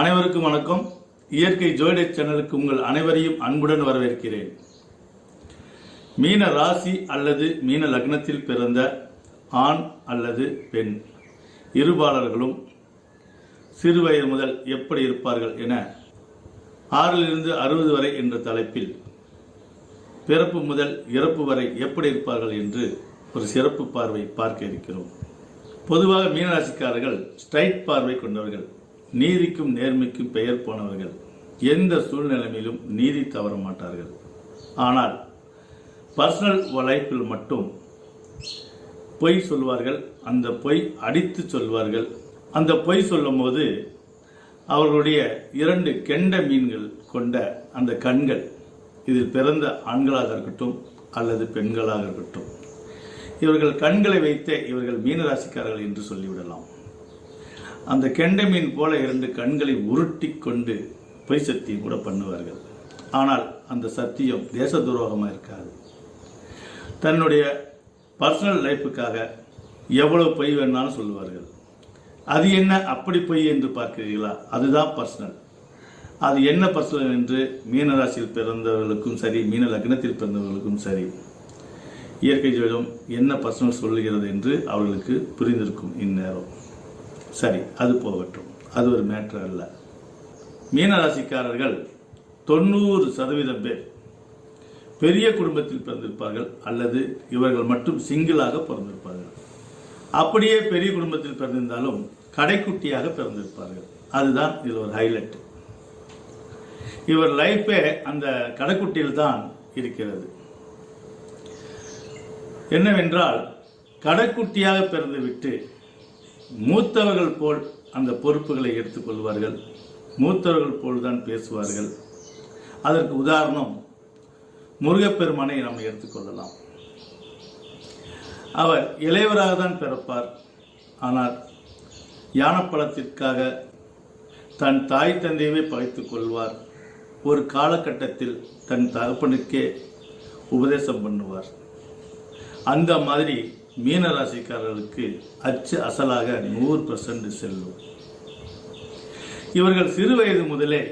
அனைவருக்கும் வணக்கம். இயற்கை ஜோதிட சேனலுக்கு உங்கள் அனைவரையும் அன்புடன் வரவேற்கிறேன். மீன ராசி அல்லது மீன லக்னத்தில் பிறந்த ஆண் அல்லது பெண் இருபாலர்களும் சிறுவயது முதல் எப்படி இருப்பார்கள் என ஆறிலிருந்து அறுபது வரை என்ற தலைப்பில் பிறப்பு முதல் இறப்பு வரை எப்படி இருப்பார்கள் என்று ஒரு சிறப்பு பார்வை பார்க்க இருக்கிறோம். பொதுவாக மீனராசிக்காரர்கள் ஸ்ட்ரைட் பார்வை கொண்டவர்கள். நீதிக்கும் நேர்மைக்கும் பெயர் போனவர்கள் எந்த சூழ்நிலையிலும் நீதி தவற மாட்டார்கள். ஆனால் பர்சனல் லைஃப்பில் மட்டும் பொய் சொல்வார்கள் அந்த பொய் அடித்து சொல்வார்கள். அந்த பொய் சொல்லும்போது அவர்களுடைய இரண்டு கெண்ட மீன்கள் கொண்ட அந்த கண்கள் இதில் பிறந்த ஆண்களாக இருக்கட்டும் அல்லது பெண்களாக இருக்கட்டும். இவர்கள் கண்களை வைத்தே இவர்கள் மீனராசிக்காரர்கள் என்று சொல்லிவிடலாம். அந்த கெண்டை மீன் போல இரண்டு கண்களை உருட்டி கொண்டு பொய் சத்தியம் கூட பண்ணுவார்கள். ஆனால் அந்த சத்தியம் தேச துரோகமாக இருக்காது. தன்னுடைய பர்சனல் லைஃபுக்காக எவ்வளவு பொய் வேணாலும் சொல்லுவார்கள். அது என்ன அப்படி பொய் என்று பார்க்கிறீர்களா? அதுதான் பர்சனல் அது என்ன பர்சனல் என்று மீனராசியில் பிறந்தவர்களுக்கும் சரி மீன லக்னத்தில் பிறந்தவர்களுக்கும் சரி இயற்கை ஜோதிடம் என்ன பர்சனல் சொல்லுகிறது என்று அவர்களுக்கு புரிந்திருக்கும் இந்நேரம். சரி அது போகட்டும். அது ஒரு மேட்ரு அல்ல. மீனராசிக்காரர்கள் தொண்ணூறு சதவீதம் பேர் பெரிய குடும்பத்தில் பிறந்திருப்பார்கள் அல்லது இவர்கள் மட்டும் சிங்கிளாக பிறந்திருப்பார்கள். அப்படியே பெரிய குடும்பத்தில் பிறந்திருந்தாலும் கடைக்குட்டியாக பிறந்திருப்பார்கள். அதுதான் இதில் ஒரு ஹைலைட் இவர் லைஃபே அந்த கடைக்குட்டியில் தான் இருக்கிறது. என்னவென்றால் கடைக்குட்டியாக பிறந்துவிட்டு மூத்தவர்கள் போல் அந்த பொறுப்புகளை எடுத்துக்கொள்வார்கள் மூத்தவர்கள் போல் தான் பேசுவார்கள். அதற்கு உதாரணம் முருகப்பெருமானை நாம் எடுத்துக்கொள்ளலாம் அவர் இளையவராக தான் பிறப்பார். ஆனால் யானப்பழத்திற்காக தன் தாய் தந்தையவே பகைத்துக் கொள்வார். ஒரு காலகட்டத்தில் தன் தகப்பனுக்கே உபதேசம் பண்ணுவார். அந்த மாதிரி மீனராசிக்காரர்களுக்கு அச்சு அசலாக நூறு பர்சன்ட் செல்லும் இவர்கள் சிறு வயது முதலே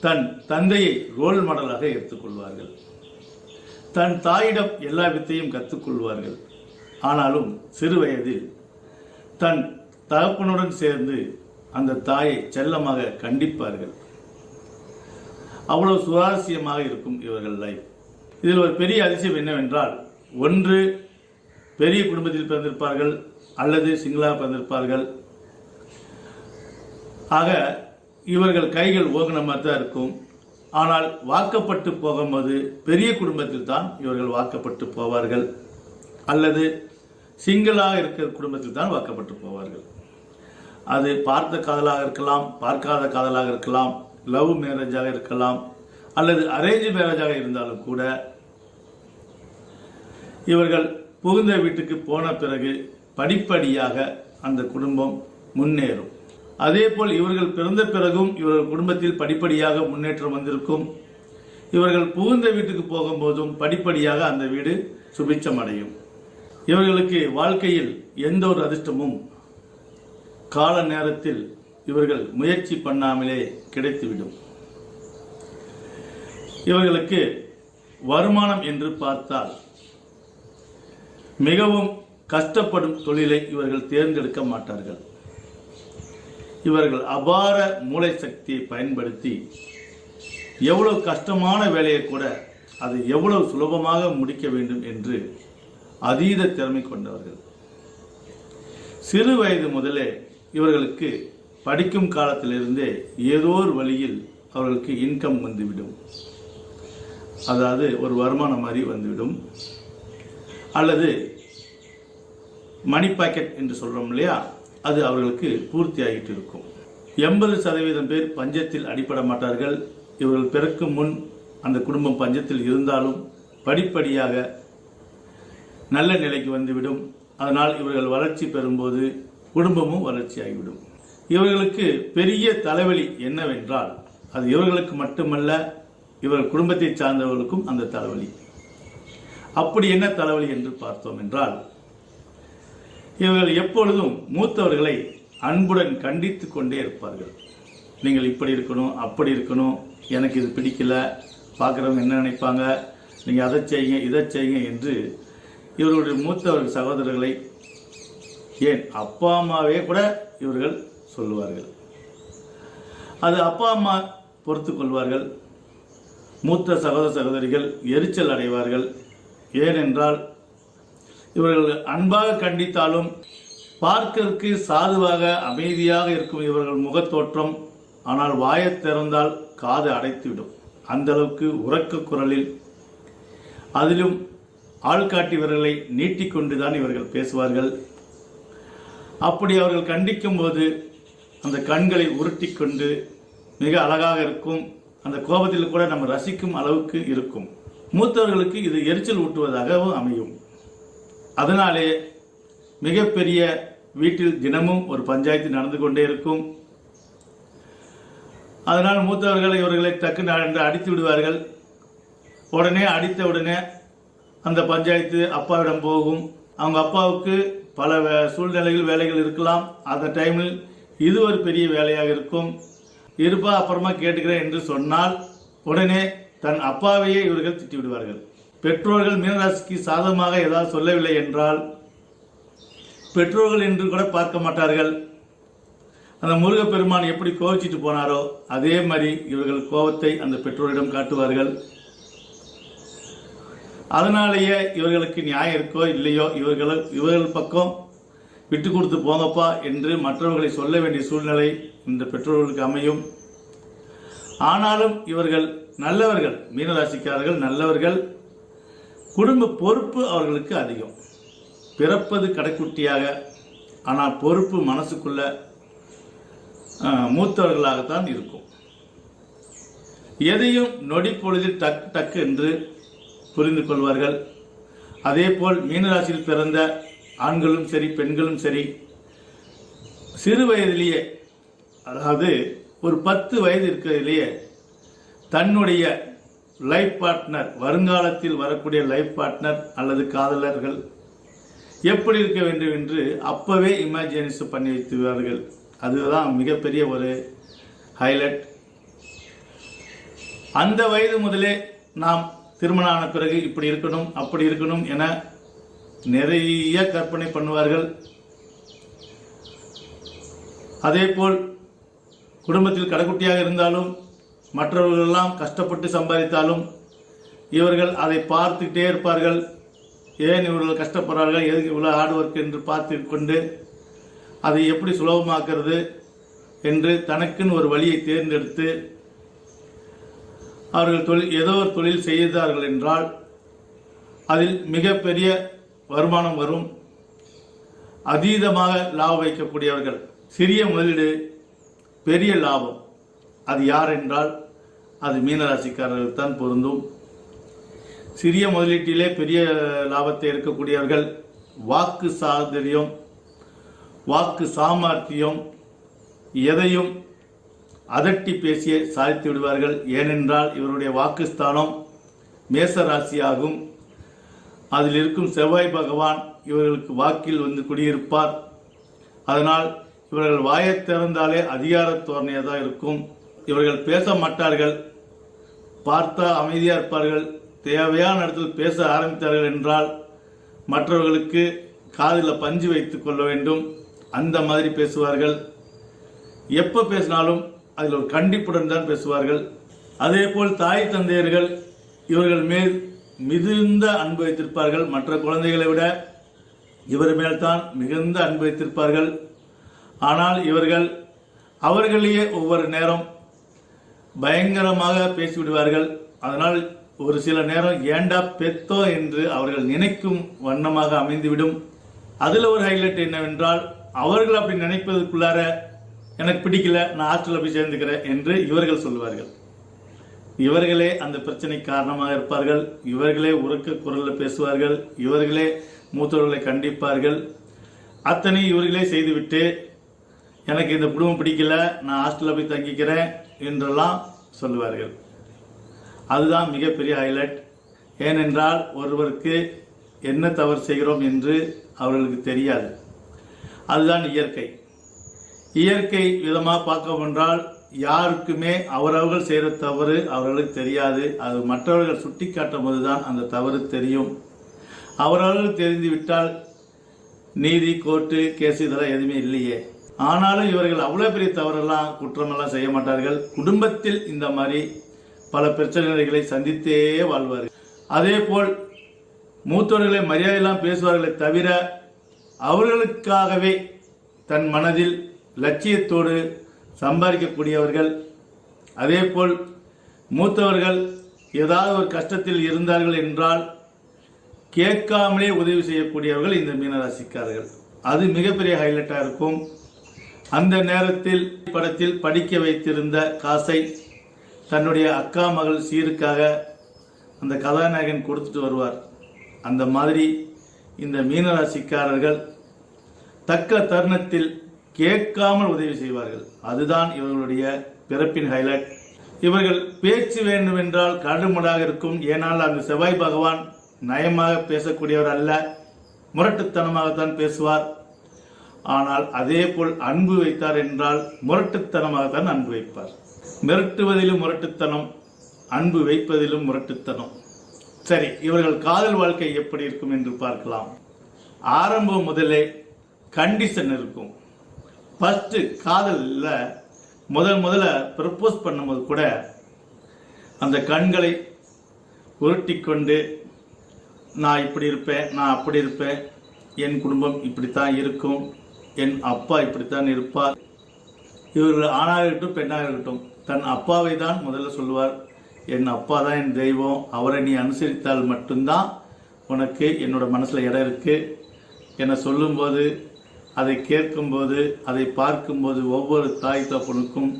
தன் தந்தையை ரோல் மாடலாக எடுத்துக்கொள்வார்கள். தன் தாயிடம் எல்லா வித்தையும் கற்றுக்கொள்வார்கள் ஆனாலும் சிறு வயதில் தன் தகப்பனுடன் சேர்ந்து அந்த தாயை செல்லமாக கண்டிப்பார்கள். அவ்வளவு சுவாரஸ்யமாக இருக்கும் இவர்கள் லைஃப் இதில் ஒரு பெரிய அதிசயம் என்னவென்றால் ஒன்று பெரிய குடும்பத்தில் பிறந்திருப்பார்கள் அல்லது சிங்களாக பிறந்திருப்பார்கள். ஆக இவர்கள் கைகள் ஓங்கின மாதிரி தான் இருக்கும். ஆனால் வாக்கப்பட்டு போகும்போது பெரிய குடும்பத்தில் தான் இவர்கள் வாக்கப்பட்டு போவார்கள். அல்லது சிங்கிளாக இருக்கிற குடும்பத்தில் தான் வாக்கப்பட்டு போவார்கள். அது பார்த்த காதலாக இருக்கலாம் பார்க்காத காதலாக இருக்கலாம் லவ் மேரேஜாக இருக்கலாம் அல்லது அரேஞ்ச் மேரேஜாக இருந்தாலும் கூட இவர்கள் புகுந்த வீட்டுக்கு போன பிறகு படிப்படியாக அந்த குடும்பம் முன்னேறும். அதேபோல் இவர்கள் பிறந்த பிறகும் இவர்கள் குடும்பத்தில் படிப்படியாக முன்னேற்றம் வந்திருக்கும். இவர்கள் புகுந்த வீட்டுக்கு போகும்போதும் படிப்படியாக அந்த வீடு சுபிச்சம் அடையும் இவர்களுக்கு வாழ்க்கையில் எந்த ஒரு அதிர்ஷ்டமும் கால நேரத்தில் இவர்கள் முயற்சி பண்ணாமலே கிடைத்துவிடும். இவர்களுக்கு வருமானம் என்று பார்த்தால் மிகவும் கஷ்டப்படும் தொழிலை இவர்கள் தேர்ந்தெடுக்க மாட்டார்கள். இவர்கள் அபார மூளை சக்தியை பயன்படுத்தி எவ்வளவு கஷ்டமான வேலையை கூட அதை எவ்வளவு சுலபமாக முடிக்க வேண்டும் என்று அதீத திறமை கொண்டவர்கள். சிறு வயது முதலே இவர்களுக்கு படிக்கும் காலத்திலிருந்தே ஏதோ ஒரு வழியில் அவர்களுக்கு இன்கம் வந்துவிடும். அதாவது ஒரு வருமானம் மாதிரி வந்துவிடும். அல்லது மணி பாக்கெட் என்று சொல்கிறோம் இல்லையா அது அவர்களுக்கு பூர்த்தி ஆகிட்டு இருக்கும். எண்பது சதவீதம் பேர் பஞ்சத்தில் அடிபட மாட்டார்கள். இவர்கள் பிறக்கும் முன் அந்த குடும்பம் பஞ்சத்தில் இருந்தாலும் படிப்படியாக நல்ல நிலைக்கு வந்துவிடும். அதனால் இவர்கள் வளர்ச்சி பெறும்போது குடும்பமும் வளர்ச்சியாகிவிடும். இவர்களுக்கு பெரிய தலைவலி என்னவென்றால் அது இவர்களுக்கு மட்டுமல்ல இவர்கள் குடும்பத்தை சார்ந்தவர்களுக்கும் அந்த தலைவலி. அப்படி என்ன தலைவலி என்று பார்த்தோம் என்றால் இவர்கள் எப்பொழுதும் மூத்தவர்களை அன்புடன் கண்டித்து கொண்டே இருப்பார்கள். நீங்கள் இப்படி இருக்கணும் அப்படி இருக்கணும் எனக்கு இது பிடிக்கல பார்க்குறவங்க என்ன நினைப்பாங்க நீங்கள் அதை செய்யுங்க இதை செய்யுங்க என்று இவர்களுடைய மூத்தவர்கள் சகோதரர்களை ஏன் அப்பா அம்மாவே கூட இவர்கள் சொல்லுவார்கள். அது அப்பா அம்மா பொறுத்து கொள்வார்கள். மூத்த சகோதர சகோதரிகள் எரிச்சல் அடைவார்கள். ஏனென்றால் இவர்கள் அன்பாக கண்டித்தாலும் பார்க்கற்கு சாதுவாக அமைதியாக இருக்கும் இவர்கள் முகத்தோற்றம் ஆனால் வாயை திறந்தால் காது அடைத்துவிடும். அந்த அளவுக்கு உறக்க குரலில் அதிலும் ஆள்காட்டி இவர்களை நீட்டிக்கொண்டுதான் இவர்கள் பேசுவார்கள். அப்படி அவர்கள் கண்டிக்கும் போது அந்த கண்களை உருட்டிக்கொண்டு மிக அழகாக இருக்கும். அந்த கோபத்தில் கூட நம்ம ரசிக்கும் அளவுக்கு இருக்கும். மூத்தவர்களுக்கு இது எரிச்சல் ஊட்டுவதாகவும் அமையும். அதனாலே மிகப்பெரிய வீட்டில் தினமும் ஒரு பஞ்சாயத்து நடந்து கொண்டே இருக்கும். அதனால் மூத்தவர்கள் இவர்களை டக்கு நடந்து அடித்து விடுவார்கள். உடனே அடித்த உடனே அந்த பஞ்சாயத்து அப்பாவிடம் போகும். அவங்க அப்பாவுக்கு பல வே- சூழ்நிலைகள் வேலைகள் இருக்கலாம். அந்த டைமில் இது ஒரு பெரிய வேலையாக இருக்கும். இருப்பா அப்புறமா கேட்டுக்கிறேன் என்று சொன்னால் உடனே தன் அப்பாவையே இவர்கள் திட்டி விடுவார்கள் பெற்றோர்கள் மீனராசிக்கு சாதகமாக ஏதாவது சொல்லவில்லை என்றால் பெற்றோர்கள் என்று கூட பார்க்க மாட்டார்கள். அந்த முருகப்பெருமான் எப்படி கோவிச்சிட்டு போனாரோ அதே மாதிரி இவர்கள் கோபத்தை அந்த பெற்றோரிடம் காட்டுவார்கள். அதனாலேயே இவர்களுக்கு நியாயம் இருக்கோ இல்லையோ இவர்கள் இவர்கள் பக்கம் விட்டு கொடுத்து போங்கப்பா என்று மற்றவர்களை சொல்ல வேண்டிய சூழ்நிலை இந்த பெற்றோர்களுக்கு அமையும். ஆனாலும் இவர்கள் நல்லவர்கள். மீனராசிக்காரர்கள் நல்லவர்கள். குடும்ப பொறுப்பு அவர்களுக்கு அதிகம். பிறப்பது கடைக்குட்டியாக ஆனால் பொறுப்பு மனசுக்குள்ள மூத்தவர்களாகத்தான் இருக்கும். எதையும் நொடி பொழுதில் டக்கு டக்கு என்று புரிந்து கொள்வார்கள். அதேபோல் மீனராசியில் பிறந்த ஆண்களும் சரி பெண்களும் சரி சிறு வயதிலேயே அதாவது ஒரு பத்து வயது இருக்கிறதிலேயே தன்னுடைய லைஃப் பார்ட்னர் வருங்காலத்தில் வரக்கூடிய லைஃப் பார்ட்னர் அல்லது காதலர்கள் எப்படி இருக்க வேண்டும் என்று அப்போவே இமேஜினேஷன் பண்ணி வைத்துவார்கள் அதுதான் மிகப்பெரிய ஒரு ஹைலைட் அந்த வயது முதலே நாம் திருமணம் ஆன பிறகு இப்படி இருக்கணும் அப்படி இருக்கணும் என நிறைய கற்பனை பண்ணுவார்கள். அதேபோல் குடும்பத்தில் கடைக்குட்டியாக இருந்தாலும் மற்றவர்களெல்லாம் கஷ்டப்பட்டு சம்பாதித்தாலும் இவர்கள் அதை பார்த்துக்கிட்டே இருப்பார்கள். ஏன் இவர்கள் கஷ்டப்படுறார்கள்? எதுக்கு இவ்வளோ ஹார்ட் ஒர்க் என்று பார்த்து கொண்டு அதை எப்படி சுலபமாக்குறது என்று தனக்குன்னு ஒரு வழியை தேர்ந்தெடுத்து அவர்கள் தொழில் ஏதோ ஒரு தொழில் செய்தார்கள் என்றால் அதில் மிகப்பெரிய வருமானம் வரும். அதீதமாக லாபம் வைக்கக்கூடியவர்கள். சிறிய முதலீடு பெரிய லாபம். அது யார் என்றால் அது மீனராசிக்காரர்கள் தான் பொருந்தும். சிறிய முதலீட்டிலே பெரிய லாபத்தை இருக்கக்கூடியவர்கள் வாக்கு சாதுரியம் வாக்கு சாமர்த்தியம் எதையும் அதட்டி பேசியே சாதித்து விடுவார்கள். ஏனென்றால் இவருடைய வாக்குஸ்தானம் மேச ராசியாகும் அதில் இருக்கும் செவ்வாய் பகவான் இவர்களுக்கு வாக்கில் வந்து குடியிருப்பார். அதனால் இவர்கள் வாயை திறந்தாலே அதிகார தோரணையாக தான் இருக்கும். இவர்கள் பேச மாட்டார்கள். பார்த்தா அமைதியாக இருப்பார்கள். தேவையான இடத்தில் பேச ஆரம்பித்தார்கள் என்றால் மற்றவர்களுக்கு காதில் பஞ்சு வைத்து கொள்ள வேண்டும். அந்த மாதிரி பேசுவார்கள். எப்போ பேசினாலும் அதில் ஒரு கண்டிப்புடன் தான் பேசுவார்கள். அதே போல் தாய் தந்தையர்கள் இவர்கள் மேல் மிகுந்த அன்பு வைத்திருப்பார்கள். மற்ற குழந்தைகளை விட இவர் மேல்தான் மிகுந்த அன்பு வைத்திருப்பார்கள். ஆனால் இவர்கள் அவர்களையே ஒவ்வொரு நேரம் பயங்கரமாக பேசிவிடுவார்கள். அதனால் ஒரு சில நேரம் ஏண்டா பெத்தோ என்று அவர்கள் நினைக்கும் வண்ணமாக அமைந்துவிடும். அதில் ஒரு ஹைலைட் என்னவென்றால் அவர்கள் அப்படி நினைப்பதற்குள்ளார எனக்கு பிடிக்கல நான் ஹாஸ்டலில் போய் சேர்ந்துக்கிறேன் என்று இவர்கள் சொல்லுவார்கள். இவர்களே அந்த பிரச்சனை காரணமாக இருப்பார்கள். இவர்களே உறக்க குரலில் பேசுவார்கள். இவர்களே மூத்தவர்களை கண்டிப்பார்கள். அத்தனை இவர்களே செய்துவிட்டு எனக்கு இந்த குடும்பம் பிடிக்கல நான் ஹாஸ்டலில் போய் தங்கிக்கிறேன் என்றெல்லாம் சொல்லுவார்கள். அதுதான் மிகப்பெரிய ஹைலைட் ஏனென்றால் ஒருவருக்கு என்ன தவறு செய்கிறோம் என்று அவர்களுக்கு தெரியாது. அதுதான் இயற்கை. இயற்கை விதமாக பார்க்க என்றால் யாருக்குமே அவரவர்கள் செய்கிற தவறு அவர்களுக்கு தெரியாது. அது மற்றவர்கள் சுட்டி காட்டும் போதுதான் அந்த தவறு தெரியும். அவரவர்கள் தெரிந்துவிட்டால் நீதி கோர்ட்டு கேஸ் இதெல்லாம் எதுவுமே இல்லையே. ஆனாலும் இவர்கள் அவ்வளோ பெரிய தவறெல்லாம் குற்றமெல்லாம் செய்ய மாட்டார்கள். குடும்பத்தில் இந்த மாதிரி பல பிரச்சனைகளை சந்தித்தே வாழ்வார்கள். அதே போல் மூத்தவர்களை மரியாதையெல்லாம் பேசுவார்களே தவிர அவர்களுக்காகவே தன் மனதில் லட்சியத்தோடு சம்பாதிக்கக்கூடியவர்கள். அதேபோல் மூத்தவர்கள் ஏதாவது ஒரு கஷ்டத்தில் இருந்தார்கள் என்றால் கேட்காமலே உதவி செய்யக்கூடியவர்கள் இந்த மீனராசிக்காரர்கள். அது மிகப்பெரிய ஹைலைட்டாக இருக்கும். அந்த நேரத்தில் படத்தில் படிக்க வைத்திருந்த காசை தன்னுடைய அக்கா மகள் சீருக்காக அந்த கதாநாயகன் கொடுத்துட்டு வருவார். அந்த மாதிரி இந்த மீனராசிக்காரர்கள் தக்க தருணத்தில் கேட்காமல் உதவி செய்வார்கள். அதுதான் இவர்களுடைய பிறப்பின் ஹைலைட் இவர்கள் பேச்சு வேண்டுமென்றால் கடுமடாக இருக்கும். ஏனால் அந்த செவ்வாய் பகவான் நயமாக பேசக்கூடியவர் அல்ல. முரட்டுத்தனமாகத்தான் பேசுவார். ஆனால் அதே போல் அன்பு வைத்தார் என்றால் முரட்டுத்தனமாகத்தான் அன்பு வைப்பார். மிரட்டுவதிலும் முரட்டுத்தனம் அன்பு வைப்பதிலும் முரட்டுத்தனம். சரி இவர்கள் காதல் வாழ்க்கை எப்படி இருக்கும் என்று பார்க்கலாம். ஆரம்பம் முதலே கண்டிஷன் இருக்கும். ஃபஸ்ட்டு காதலில் முதல் முதல்ல ப்ரப்போஸ் பண்ணும்போது கூட அந்த கண்களை உருட்டிக்கொண்டு நான் இப்படி இருப்பேன் நான் அப்படி இருப்பேன் என் குடும்பம் இப்படித்தான் இருக்கும் என் அப்பா இப்படித்தான் இருப்பார். இவர்கள் ஆணாக இருக்கட்டும் பெண்ணாக இருக்கட்டும் தன் அப்பாவை தான் முதல்ல சொல்லுவார். என் அப்பா தான் என் தெய்வம் அவரை நீ அனுசரித்தால் மட்டும்தான் உனக்கு என்னோட மனசில் இடம் இருக்கு என சொல்லும்போது அதை கேட்கும்போது அதை பார்க்கும்போது ஒவ்வொரு தாய் தப்பனுக்கும்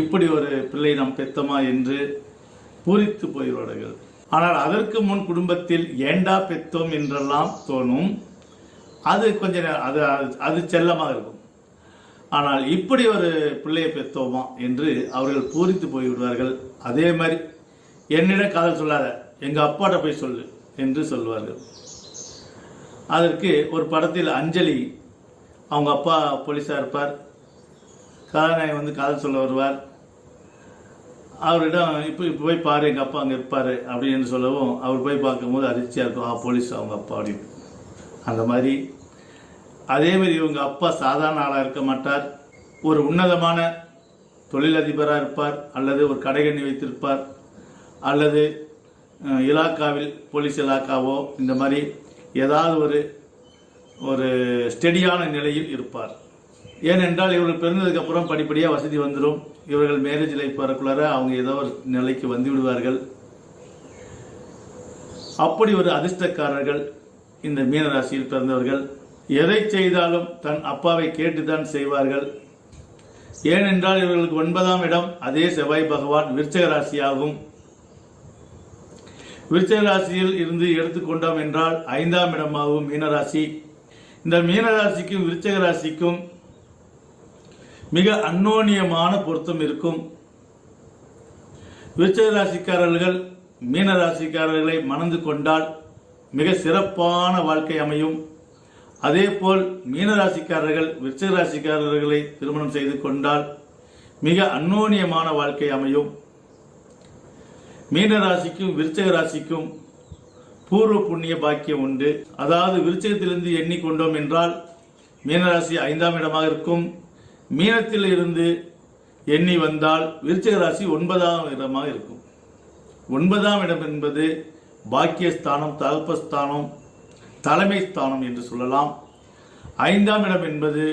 இப்படி ஒரு பிள்ளை நாம் பெத்தமா என்று பூரித்து போயிடுவார்கள். ஆனால் அதற்கு முன் குடும்பத்தில் ஏண்டா பெத்தோம் என்றெல்லாம் தோணும். அது கொஞ்ச நேரம் அது அது- அது செல்லமாக இருக்கும். ஆனால் இப்படி ஒரு பிள்ளையை பெற்றோமா என்று அவர்கள் பூரித்து போய்விடுவார்கள். அதே மாதிரி என்னிடம் காதல் சொல்லாத எங்கள் அப்பாட்ட போய் சொல்லு என்று சொல்வார்கள் அதற்கு ஒரு படத்தில் அஞ்சலி அவங்க அப்பா போலீஸாக இருப்பார். கதாநாயகன் வந்து காதல் சொல்ல வருவார். அவரிடம் இப்போ இப்போ போய் பாரு எங்கள் அப்பா அங்கே இருப்பார் அப்படின்னு சொல்லவும் அவர் போய் பார்க்கும்போது அதிர்ச்சியாக இருக்கும். ஆ போலீஸ் அவங்க அப்பா அப்படின்னு. அந்த மாதிரி. அதே மாதிரி இவங்க அப்பா சாதாரண ஆளாக இருக்க மாட்டார். ஒரு உன்னதமான தொழிலதிபராக இருப்பார் அல்லது ஒரு கடைகண்ணி வைத்திருப்பார் அல்லது இலாக்காவில் போலீஸ் இலாக்காவோ இந்த மாதிரி ஏதாவது ஒரு ஒரு ஸ்டெடியான நிலையில் இருப்பார். ஏனென்றால் இவர்கள் பிறந்ததுக்கப்புறம் படிப்படியாக வசதி வந்துடும் இவர்கள் மேரேஜ் லைஃப் வரக்குள்ளார அவங்க ஏதோ ஒரு நிலைக்கு வந்து விடுவார்கள். அப்படி ஒரு அதிர்ஷ்டக்காரர்கள் இந்த மீனராசியில் பிறந்தவர்கள் எதை செய்தாலும் தன் அப்பாவை கேட்டுதான் செய்வார்கள். ஏனென்றால் இவர்களுக்கு ஒன்பதாம் இடம் அதே செவ்வாய் பகவான் விருச்சக ராசியாகும். விருச்சக ராசியில் இருந்து எடுத்துக்கொண்டோம் என்றால் ஐந்தாம் இடமாகும் மீனராசி. இந்த மீனராசிக்கும் விருச்சக ராசிக்கும் மிக அந்யோன்யமான பொருத்தம் இருக்கும். விருச்சக ராசிக்காரர்கள் மீனராசிக்காரர்களை மணந்து கொண்டால் மிக சிறப்பான வாழ்க்கை அமையும். அதேபோல் போல் மீனராசிக்காரர்கள் விருச்சக ராசிக்காரர்களை திருமணம் செய்து கொண்டால் மிக அந்நோனியமான வாழ்க்கை அமையும். மீன ராசிக்கும் விருச்சக ராசிக்கும் பூர்வ புண்ணிய பாக்கியம் உண்டு. அதாவது விருச்சகத்திலிருந்து எண்ணிக்கொண்டோம் என்றால் மீனராசி ஐந்தாம் இடமாக இருக்கும். மீனத்தில் இருந்து எண்ணி வந்தால் விருச்சிக ராசி ஒன்பதாம் இடமாக இருக்கும். ஒன்பதாம் இடம் என்பது பாக்கியஸ்தானம் தகப்பஸ்தானம் தலைமை ஸ்தானம் என்று சொல்லலாம். ஐந்தாம் இடம் என்பது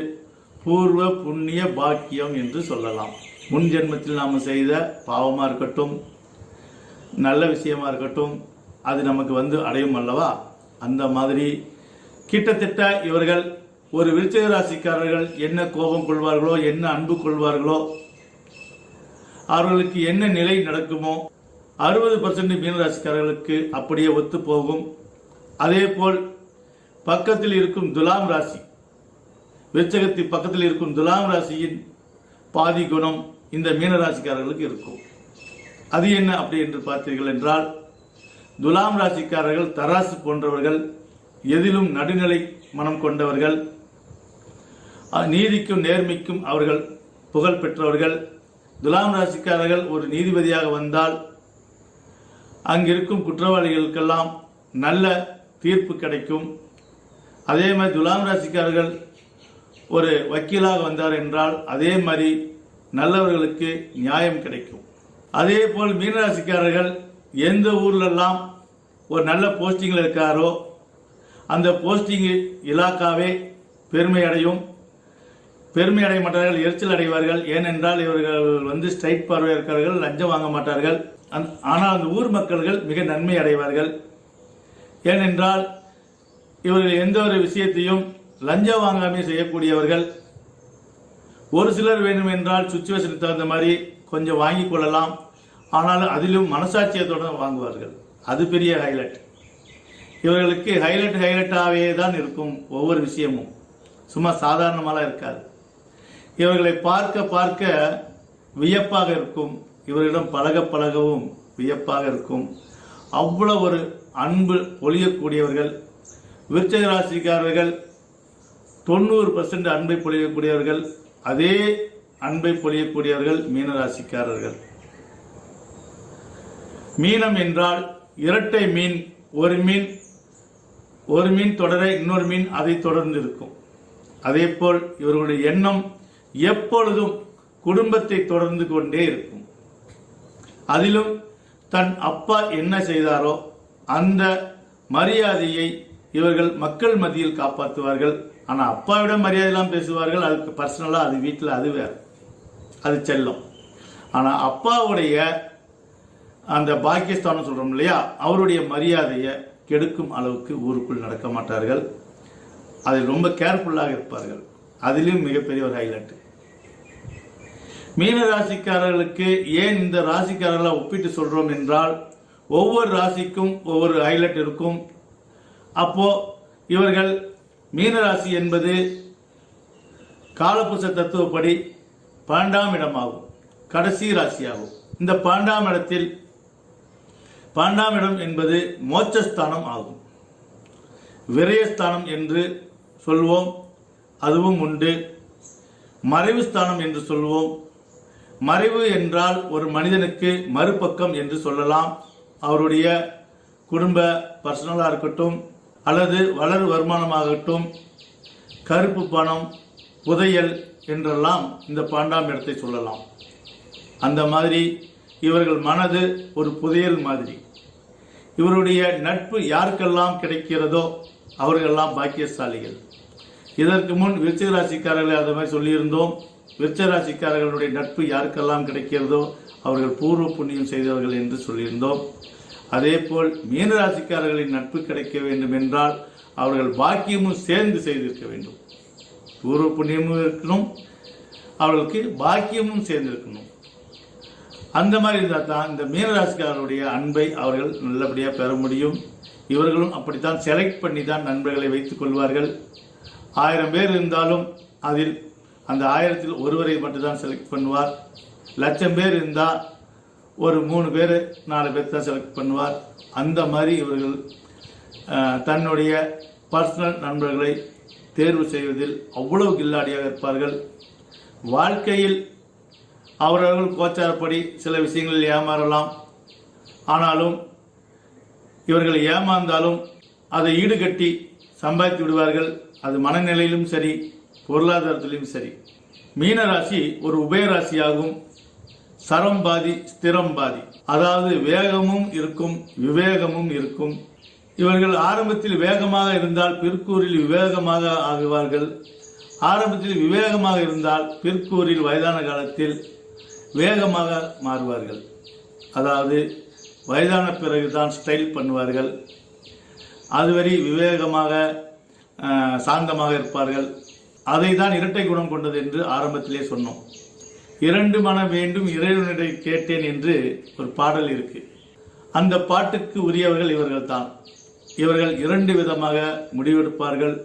பூர்வ புண்ணிய பாக்கியம் என்று சொல்லலாம். முன் ஜென்மத்தில் நாம் செய்த பாவமாக இருக்கட்டும் நல்ல விஷயமா இருக்கட்டும் அது நமக்கு வந்து அடையும் அல்லவா? அந்த மாதிரி கிட்டத்தட்ட இவர்கள் ஒரு விருச்சக ராசிக்காரர்கள் என்ன கோபம் கொள்வார்களோ என்ன அன்பு கொள்வார்களோ அவர்களுக்கு என்ன நிலை நடக்குமோ அறுபது பர்சன்ட் மீனராசிக்காரர்களுக்கு அப்படியே ஒத்து போகும் அதே போல் பக்கத்தில் இருக்கும் துலாம் ராசி விருச்சகத்தின் பக்கத்தில் இருக்கும் துலாம் ராசியின் பாதி குணம் இந்த மீனராசிக்காரர்களுக்கு இருக்கும். அது என்ன அப்படி என்று பார்த்தீர்கள் என்றால் துலாம் ராசிக்காரர்கள் தராசு போன்றவர்கள் எதிலும் நடுநிலை மனம் கொண்டவர்கள் நீதிக்கும் நேர்மைக்கும் அவர்கள் புகழ் பெற்றவர்கள். துலாம் ராசிக்காரர்கள் ஒரு நீதிபதியாக வந்தால் அங்கிருக்கும் குற்றவாளிகளுக்கெல்லாம் நல்ல தீர்ப்பு கிடைக்கும். அதே மாதிரி துலாம் ராசிக்காரர்கள் ஒரு வக்கீலாக வந்தார் என்றால் அதே மாதிரி நல்லவர்களுக்கு நியாயம் கிடைக்கும். அதே போல் மீனராசிக்காரர்கள் எந்த ஊர்லெல்லாம் ஒரு நல்ல போஸ்டிங்கில் இருக்காரோ அந்த போஸ்டிங் இலாக்காவே பெருமை அடையும். பெருமை அடைய மாட்டார்கள் எரிச்சல் அடைவார்கள். ஏனென்றால் இவர்கள் வந்து ஸ்ட்ரைட் பார்வையாக இருக்கிறார்கள் லஞ்சம் வாங்க மாட்டார்கள். அந் ஆனால் அந்த ஊர் மக்கள்கள் மிக நன்மை அடைவார்கள். ஏனென்றால் இவர்கள் எந்த ஒரு விஷயத்தையும் லஞ்சம் வாங்காமே செய்யக்கூடியவர்கள். ஒரு சிலர் வேண்டும் என்றால் சுச்சுவேஷனுக்கு தகுந்த மாதிரி கொஞ்சம் வாங்கிக் கொள்ளலாம். ஆனால் அதிலும் மனசாட்சியத்தோடு வாங்குவார்கள். அது பெரிய ஹைலைட் இவர்களுக்கு ஹைலைட் ஹைலைட்டாகவே தான் இருக்கும் ஒவ்வொரு விஷயமும். சும்மா சாதாரணமாலாம் இருக்காது. இவர்களை பார்க்க பார்க்க வியப்பாக இருக்கும். இவர்களிடம் பழக பழகவும் வியப்பாக இருக்கும். அவ்வளவு ஒரு அன்பு பொழியக்கூடியவர்கள் விருச்சக ராசிக்காரர்கள் தொண்ணூறு பர்சன்ட் அன்பை பொழியக்கூடியவர்கள் அதே அன்பை பொழியக்கூடியவர்கள் மீனராசிக்காரர்கள் மீனம் என்றால் இரட்டை மீன் ஒரு மீன் ஒரு மீன் தொடர இன்னொரு மீன் அதை தொடர்ந்து இருக்கும். அதேபோல் இவர்களுடைய எண்ணம் எப்பொழுதும் குடும்பத்தை தொடர்ந்து கொண்டே இருக்கும். அதிலும் தன் அப்பா என்ன செய்தாரோ அந்த மரியாதையை இவர்கள் மக்கள் மத்தியில் காப்பாற்றுவார்கள். ஆனால் அப்பாவிடம் மரியாதையெல்லாம் பேசுவார்கள். அதுக்கு பர்சனலாக அது வீட்டில் அது வேறு. அது செல்லும். ஆனால் அப்பாவுடைய அந்த பாக்கியஸ்தானம் சொல்கிறோம் இல்லையா? அவருடைய மரியாதையை கெடுக்கும் அளவுக்கு ஊருக்குள் நடக்க மாட்டார்கள். அதில் ரொம்ப கேர்ஃபுல்லாக இருப்பார்கள். அதிலும் மிகப்பெரிய ஒரு ஹைலைட்டு மீன ராசிக்காரர்களுக்கு ஏன் இந்த ராசிக்காரர்களை ஒப்பிட்டு சொல்றோம் என்றால் ஒவ்வொரு ராசிக்கும் ஒவ்வொரு ஹைலைட் இருக்கும். அப்போ இவர்கள் மீன ராசி என்பது காலப்புச தத்துவப்படி பன்னெண்டாம் இடமாகும். கடைசி ராசியாகும். இந்த பன்னெண்டாம் இடத்தில் பன்னெண்டாம் இடம் என்பது மோட்சஸ்தானம் ஆகும். விரயஸ்தானம் என்று சொல்வோம். அதுவும் உண்டு. மறைவு ஸ்தானம் என்று சொல்வோம். மறைவு என்றால் ஒரு மனிதனுக்கு மறுபக்கம் என்று சொல்லலாம். அவருடைய குடும்ப பர்சனலாக இருக்கட்டும் அல்லது வளர் வருமானமாகட்டும் கருப்பு பணம் புதையல் என்றெல்லாம் இந்த பாண்டாம் இடத்தை சொல்லலாம். அந்த மாதிரி இவர்கள் மனது ஒரு புதையல் மாதிரி. இவருடைய நட்பு யாருக்கெல்லாம் கிடைக்கிறதோ அவர்களெல்லாம் பாக்கியசாலிகள். இதற்கு முன் விருச்சிக ராசிக்காரர்களை அதை மாதிரி சொல்லியிருந்தோம். விருச்சராசிக்காரர்களுடைய நட்பு யாருக்கெல்லாம் கிடைக்கிறதோ அவர்கள் பூர்வ புண்ணியம் செய்தவர்கள் என்று சொல்லியிருந்தோம். அதேபோல் போல் மீனராசிக்காரர்களின் நட்பு கிடைக்க வேண்டும் என்றால் அவர்கள் பாக்கியமும் சேர்ந்து செய்திருக்க வேண்டும். பூர்வ புண்ணியமும் இருக்கணும். அவர்களுக்கு பாக்கியமும் சேர்ந்திருக்கணும். அந்த மாதிரி இருந்தால் தான் இந்த மீனராசிக்காரருடைய அன்பை அவர்கள் நல்லபடியாக பெற முடியும். இவர்களும் அப்படித்தான் செலக்ட் பண்ணி தான் நண்பர்களை வைத்துக் கொள்வார்கள். ஆயிரம் பேர் இருந்தாலும் அதில் அந்த ஆயிரத்தில் ஒருவரை மட்டும்தான் செலக்ட் பண்ணுவார். லட்சம் பேர் இருந்தால் ஒரு மூணு பேர் நாலு பேர் தான் செலக்ட் பண்ணுவார். அந்த மாதிரி இவர்கள் தன்னுடைய பர்சனல் நண்பர்களை தேர்வு செய்வதில் அவ்வளவு கில்லாடியாக இருப்பார்கள். வாழ்க்கையில் அவரவர்கள் கோச்சாரப்படி சில விஷயங்களில் ஏமாறலாம். ஆனாலும் இவர்கள் ஏமாந்தாலும் அதை ஈடுகட்டி சம்பாதித்து விடுவார்கள். அது மனநிலையிலும் சரி பொருளாதாரத்திலையும் சரி. மீன ராசி ஒரு உபயராசியாகும் சரம் பாதி ஸ்திரம் பாதி. அதாவது வேகமும் இருக்கும் விவேகமும் இருக்கும். இவர்கள் ஆரம்பத்தில் வேகமாக இருந்தால் பிற்கூரில் விவேகமாக ஆகுவார்கள். ஆரம்பத்தில் விவேகமாக இருந்தால் பிற்கூரில் வயதான காலத்தில் வேகமாக மாறுவார்கள். அதாவது வயதான பிறகுதான் ஸ்டைல் பண்ணுவார்கள். அதுவரை விவேகமாக சாந்தமாக இருப்பார்கள். அதை தான் இரட்டை குணம் கொண்டது என்று ஆரம்பத்திலே சொன்னோம். இரண்டு மனம் வேண்டும் இறைவனிடை கேட்டேன் என்று ஒரு பாடல் இருக்கு. அந்த பாட்டுக்கு உரியவர்கள் இவர்கள் தான் இவர்கள் இரண்டு விதமாக முடிவெடுப்பார்கள்.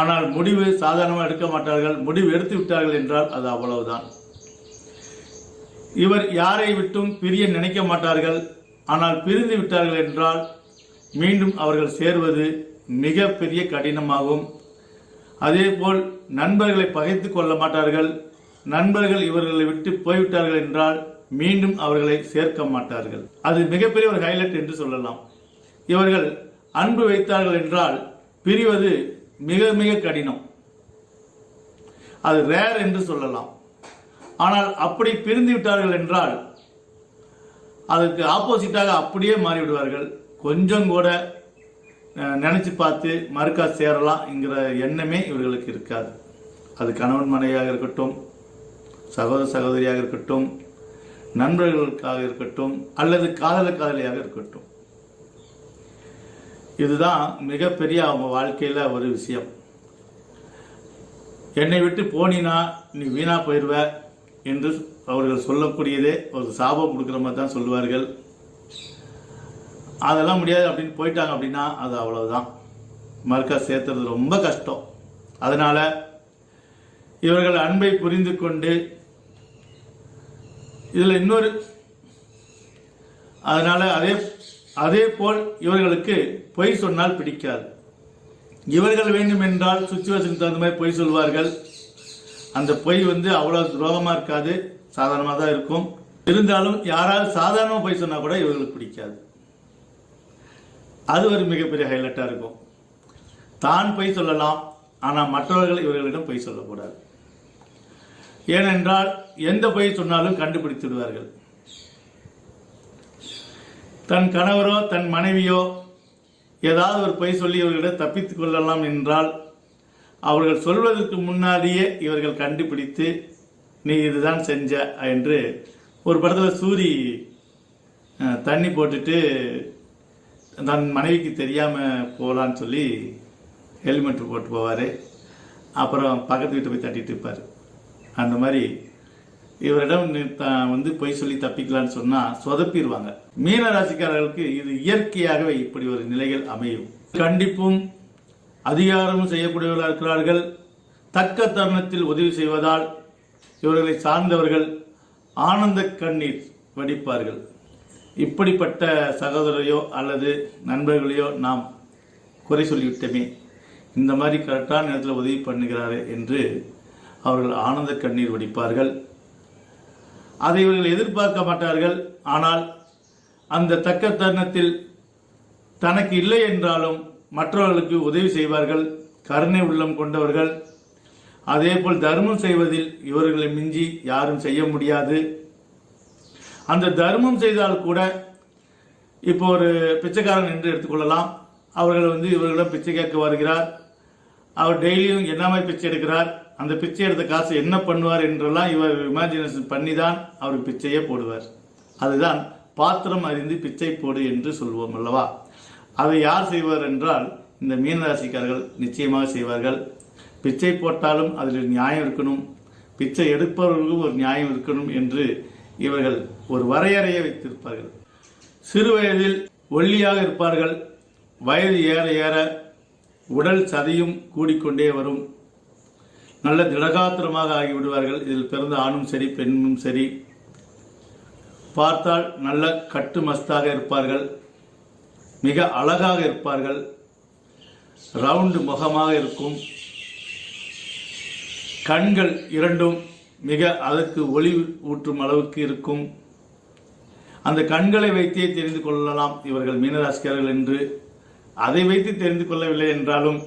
ஆனால் முடிவு சாதாரணமாக எடுக்க மாட்டார்கள் முடிவு எடுத்து விட்டார்கள் என்றால் அது அவ்வளவுதான். இவர் யாரை விட்டும் பிரிய நினைக்க மாட்டார்கள். ஆனால் பிரிந்து விட்டார்கள் என்றால் மீண்டும் அவர்கள் சேர்வது மிக பெரிய கடினமாகும். அதேபோல் நண்பர்களை பகைத்து கொள்ள மாட்டார்கள். நண்பர்கள் இவர்களை விட்டு போய்விட்டார்கள் என்றால் மீண்டும் அவர்களை சேர்க்க மாட்டார்கள். அது மிகப்பெரிய ஒரு ஹைலைட் என்று சொல்லலாம். இவர்கள் அன்பு வைத்தார்கள் என்றால் பிரிவது மிக மிக கடினம். அது ரேர் என்று சொல்லலாம். ஆனால் அப்படி பிரிந்து விட்டார்கள் என்றால் அதற்கு ஆப்போசிட்டாக அப்படியே மாறிவிடுவார்கள். கொஞ்சம் கூட நினச்சி பார்த்து மறுக்கா சேரலாம்ங்கிற எண்ணமே இவர்களுக்கு இருக்காது. அது கணவன் மனைவியாக இருக்கட்டும் சகோதர சகோதரியாக இருக்கட்டும் நண்பர்களுக்காக இருக்கட்டும் அல்லது காதல காதலியாக இருக்கட்டும். இதுதான் மிகப்பெரிய அவங்க வாழ்க்கையில் ஒரு விஷயம். என்னை விட்டு போனினா நீ வீணா போயிடுவ என்று அவர்கள் சொல்லக்கூடியதே ஒரு சாபம் கொடுக்குற மாதிரி தான் சொல்லுவார்கள். அதெல்லாம் முடியாது அப்படின்னு போயிட்டாங்க அப்படின்னா அது அவ்வளவுதான். மறுக்க சேர்த்துறது ரொம்ப கஷ்டம். அதனால இவர்கள் அன்பை புரிந்து கொண்டு இதில் இன்னொரு அதனால அதே அதே போல் இவர்களுக்கு பொய் சொன்னால் பிடிக்காது. இவர்கள் வேண்டும் என்றால் சுச்சுவேஷனுக்கு தகுந்த மாதிரி பொய் சொல்வார்கள். அந்த பொய் வந்து அவ்வளோ துரோகமாக இருக்காது. சாதாரணமாக தான் இருக்கும். இருந்தாலும் யாராவது சாதாரணமாக பொய் சொன்னால் கூட இவர்களுக்கு பிடிக்காது. அது ஒரு மிகப்பெரிய ஹைலைட்டாக இருக்கும். தான் பொய் சொல்லலாம் ஆனால் மற்றவர்கள் இவர்களிடம் பொய் சொல்லக்கூடாது. ஏனென்றால் எந்த பொய் சொன்னாலும் கண்டுபிடித்து விடுவார்கள் தன் கணவரோ தன் மனைவியோ ஏதாவது ஒரு பொய் சொல்லி இவர்களிடம் தப்பித்துக் கொள்ளலாம் என்றால் அவர்கள் சொல்வதற்கு முன்னாடியே இவர்கள் கண்டுபிடித்து நீ இதுதான் செஞ்ச என்று ஒரு படத்தில் சூரி தண்ணி போட்டுட்டு தன் மனைவிக்கு தெரியாமல் போகலான்னு சொல்லி ஹெல்மெட் போட்டு போவார். அப்புறம் பக்கத்து வீட்டை போய் தட்டிட்டு இருப்பார். அந்த மாதிரி இவரிடம் த- வந்து பொய் சொல்லி தப்பிக்கலான்னு சொன்னால் சொதப்பிடுவாங்க. மீன ராசிக்காரர்களுக்கு இது இயற்கையாகவே இப்படி ஒரு நிலைகள் அமையும். கண்டிப்பும் அதிகாரமும் செய்யக்கூடியவர்களாக இருக்கிறார்கள். தக்க தருணத்தில் உதவி செய்வதால் இவர்களை சார்ந்தவர்கள் ஆனந்த கண்ணீர் வடிப்பார்கள். இப்படிப்பட்ட சகோதரையோ அல்லது நண்பர்களையோ நாம் குறை சொல்லிவிட்டோமே. இந்த மாதிரி கரெக்டான நேரத்தில் உதவி பண்ணுகிறாரே என்று அவர்கள் ஆனந்த கண்ணீர் வடிப்பார்கள். அதை இவர்கள் எதிர்பார்க்க மாட்டார்கள். ஆனால் அந்த தக்க தருணத்தில் தனக்கு இல்லை என்றாலும் மற்றவர்களுக்கு உதவி செய்வார்கள். கருணை உள்ளம் கொண்டவர்கள். அதேபோல் தர்மம் செய்வதில் இவர்களை மிஞ்சி யாரும் செய்ய முடியாது. அந்த தர்மம் செய்தால் கூட இப்போ ஒரு பிச்சைக்காரன் என்று எடுத்துக்கொள்ளலாம். அவர்கள் வந்து இவர்களிடம் பிச்சை கேட்க வருகிறார். அவர் டெய்லியும் என்ன மாதிரி பிச்சை எடுக்கிறார்? அந்த பிச்சை எடுத்த காசு என்ன பண்ணுவார் என்றெல்லாம் இவர் இமேஜினேஷன் பண்ணி தான் அவர் பிச்சையே போடுவார். அதுதான் பாத்திரம் அறிந்து பிச்சை போடு என்று சொல்வோம் அல்லவா? அதை யார் செய்வார் என்றால் இந்த மீனராசிக்காரர்கள் நிச்சயமாக செய்வார்கள். பிச்சை போட்டாலும் அதில் நியாயம் இருக்கணும். பிச்சை எடுப்பவர்களுக்கும் ஒரு நியாயம் இருக்கணும் என்று இவர்கள் ஒரு வரையறையை வைத்திருப்பார்கள். சிறு வயதில் ஒல்லியாக இருப்பார்கள். வயது ஏற ஏற உடல் சதையும் கூடிக்கொண்டே வரும். நல்ல திடகாத்திரமாக ஆகிவிடுவார்கள். இதில் பிறந்த ஆணும் சரி பெண்ணும் சரி. பார்த்தால் நல்ல கட்டு மஸ்தாக இருப்பார்கள். மிக அழகாக இருப்பார்கள். ரவுண்டு முகமாக இருக்கும். கண்கள் இரண்டும் மிக அதற்கு ஒளி ஊற்றும் அளவுக்கு இருக்கும். அந்த கண்களை வைத்தே தெரிந்து கொள்ளலாம் இவர்கள் மீனராசிக்காரர்கள் என்று. அதை வைத்து தெரிந்து கொள்ளவில்லை என்றாலும்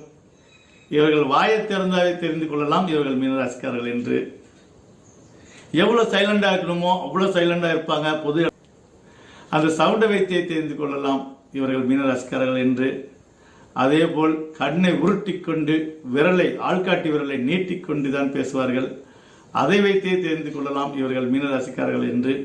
இவர்கள் வாயை திறந்தாலே தெரிந்து கொள்ளலாம் இவர்கள் மீனராசிக்காரர்கள் என்று. எவ்வளோ சைலண்டாக இருக்கணுமோ அவ்வளோ சைலண்டாக இருப்பாங்க. பொது அந்த சவுண்டை வைத்தே தெரிந்து கொள்ளலாம் இவர்கள் மீனராசிக்காரர்கள் என்று. அதேபோல் கண்ணை உருட்டிக்கொண்டு விரலை ஆள்காட்டி விரலை நீட்டிக்கொண்டு தான் பேசுவார்கள். அதை வைத்தே தெரிந்து கொள்ளலாம் இவர்கள் மீனராசிக்காரர்கள் என்று.